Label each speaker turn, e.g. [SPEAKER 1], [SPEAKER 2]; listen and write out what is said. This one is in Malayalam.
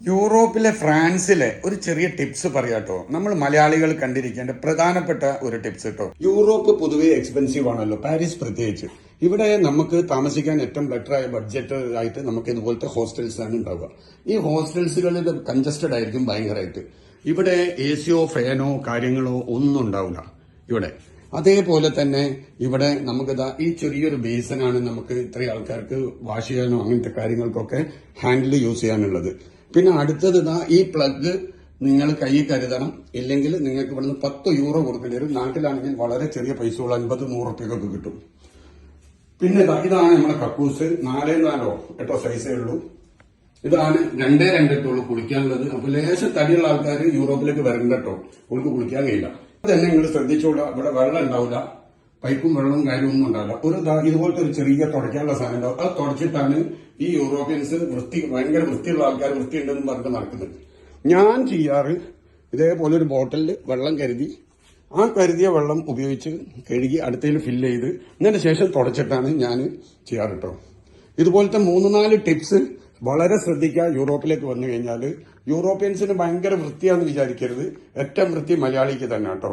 [SPEAKER 1] യൂറോപ്പിലെ ഫ്രാൻസിലെ ഒരു ചെറിയ ടിപ്സ് പറയാട്ടോ നമ്മൾ മലയാളികൾ കണ്ടിരിക്കേണ്ട പ്രധാനപ്പെട്ട ഒരു ടിപ്സ് കേട്ടോ. യൂറോപ്പ് പൊതുവേ എക്സ്പെൻസീവ് ആണല്ലോ. പാരീസ് പ്രത്യേകിച്ച്. ഇവിടെ നമുക്ക് താമസിക്കാൻ ഏറ്റവും ബെറ്റർ ആയ ബഡ്ജറ്റ് ആയിട്ട് നമുക്ക് ഇതുപോലത്തെ ഹോസ്റ്റൽസ് ആണ് ഉണ്ടാവുക. ഈ ഹോസ്റ്റൽസുകളിൽ കൺജസ്റ്റഡ് ആയിരിക്കും ഭയങ്കരമായിട്ട് ഇവിടെ എ സിയോ ഫാനോ കാര്യങ്ങളോ ഒന്നും ഉണ്ടാവില്ല ഇവിടെ. അതേപോലെ തന്നെ ഇവിടെ നമുക്ക് ഈ ചെറിയൊരു ബേസനാണ് നമുക്ക് ഇത്രയും ആൾക്കാർക്ക് വാഷ് ചെയ്യാനോ അങ്ങനത്തെ കാര്യങ്ങൾക്കൊക്കെ ഹാൻഡിൽ യൂസ് ചെയ്യാനുള്ളത്. പിന്നെ അടുത്തത് ഇതാ ഈ പ്ലഗ് നിങ്ങൾ കൈ കരുതണം. ഇല്ലെങ്കിൽ നിങ്ങൾക്ക് ഇവിടുന്ന് പത്ത് യൂറോ കൊടുക്കേണ്ടി വരും. നാട്ടിലാണെങ്കിൽ വളരെ ചെറിയ പൈസകൾ അൻപത് നൂറ് റുപ്യൊക്കെ കിട്ടും. പിന്നെ ഇതാ ഇതാണ് നമ്മുടെ കക്കൂസ്. നാലേ നാലോ എട്ടോ സൈസേ ഉള്ളൂ. ഇതാണ് രണ്ടേ രണ്ടെട്ടുള്ളൂ കുളിക്കാനുള്ളത്. അപ്പൊ ലേശം തടിയുള്ള ആൾക്കാർ യൂറോപ്പിലേക്ക് വരണ്ടട്ടോ ഉൾക്ക് കുളിക്കാൻ കഴിയില്ല. അത് തന്നെ നിങ്ങൾ ശ്രദ്ധിച്ചോളൂ ഇവിടെ വെള്ളം ഉണ്ടാവില്ല പൈപ്പും വെള്ളവും കാര്യമൊന്നും ഉണ്ടാവില്ല. ഒരു ഇതുപോലത്തെ ഒരു ചെറിയ തുടയ്ക്കാനുള്ള സാധനം ഉണ്ടാവും. അത് തുടച്ചിട്ടാണ് ഈ യൂറോപ്യൻസ് വൃത്തി ഭയങ്കര വൃത്തിയുള്ള ആൾക്കാർ വൃത്തിയുണ്ടെന്ന് പറഞ്ഞിട്ട് നടക്കുന്നത്. ഞാൻ ചെയ്യാറ് ഇതേപോലെ ഒരു ബോട്ടിലിൽ വെള്ളം കരുതി ആ കരുതിയ വെള്ളം ഉപയോഗിച്ച് കഴുകി അടുത്തതിൽ ഫില്ല് ചെയ്ത് അതിന് ശേഷം തുടച്ചിട്ടാണ് ഞാൻ ചെയ്യാറ് കേട്ടോ ഇതുപോലത്തെ മൂന്ന് നാല് ടിപ്സ് വളരെ ശ്രദ്ധിക്കുക യൂറോപ്പിലേക്ക് വന്നു കഴിഞ്ഞാൽ യൂറോപ്യൻസിന് ഭയങ്കര വൃത്തിയാണെന്ന് വിചാരിക്കരുത്. ഏറ്റവും വൃത്തി മലയാളിക്ക് തന്നെ കേട്ടോ.